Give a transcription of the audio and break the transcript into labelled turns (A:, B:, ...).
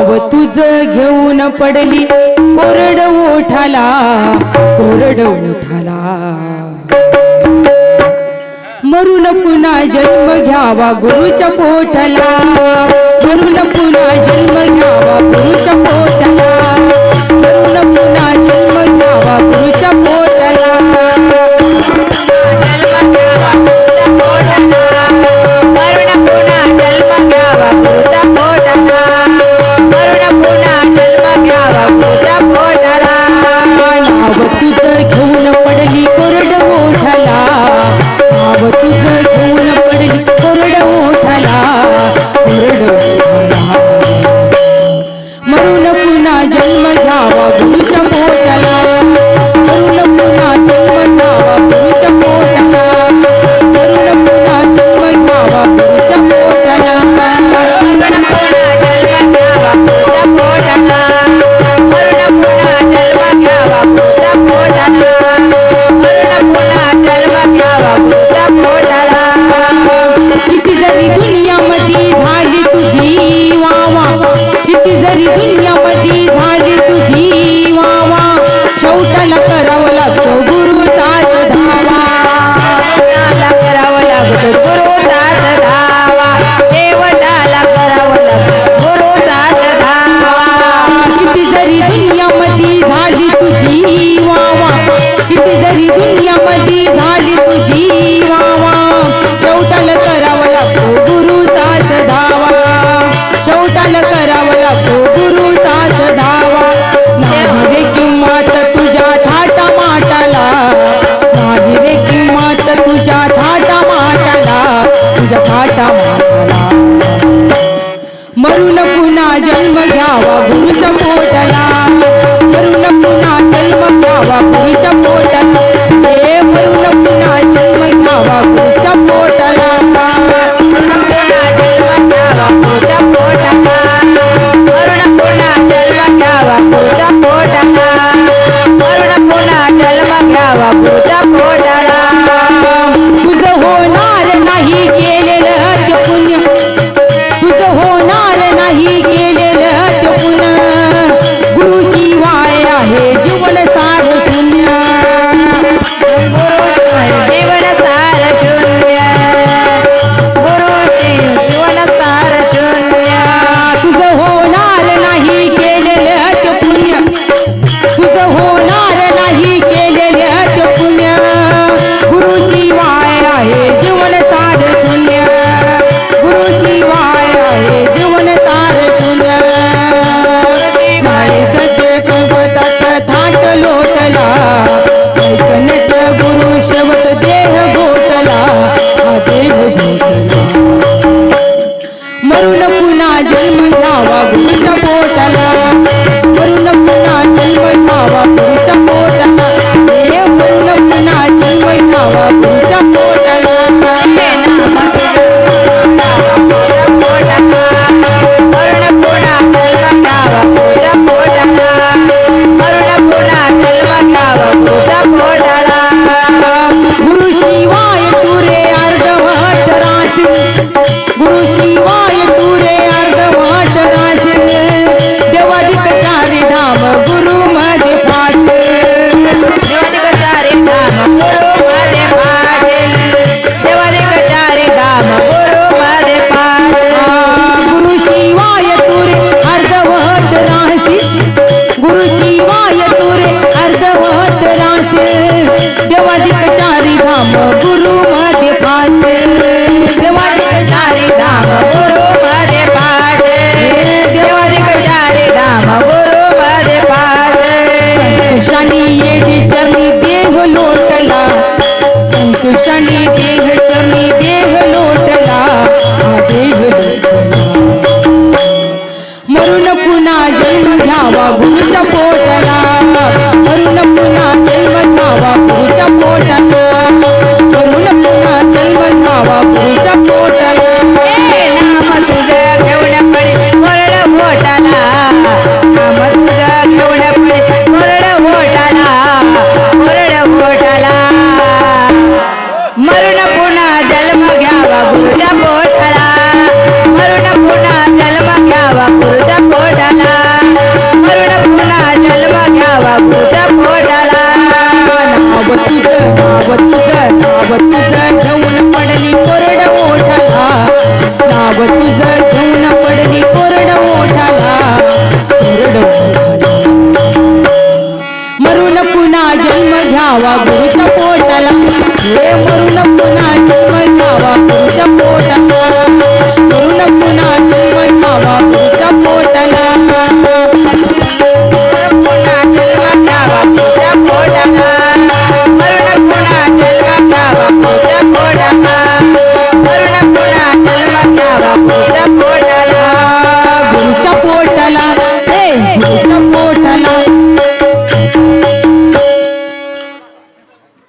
A: नाव तुझ घेऊन पडली. कोरड ओठाला कोरड ओठाला मरून पुन्हा जन्म घ्यावा गुरुच्या पोटाला. मरून पुन्हा जन्म घ्यावा गुरुच्या पोटाला. मरून पुन्हा जन्म घ्यावा गुरुच्या पोटाला
B: सैन्यामध्ये झाली तुझी जन्म घ्यावा गुरुच्या पोटला तरुण पुन्हा जन्म घ्यावा गुरुच्या पोट Hey, hey.
A: नाव तुझं घेऊन पडली कोरड ओठाला. नाव तुझं घेऊन पडली कोरड ओठाला. कोरड मरून पुन्हा जन्म घ्यावा गुरुच्या पोटाला. हे मरून पुन्हा जन्म घ्यावा गुरुच्या पोटाला. मरून पुन्हा जन्म घ्यावा comida por la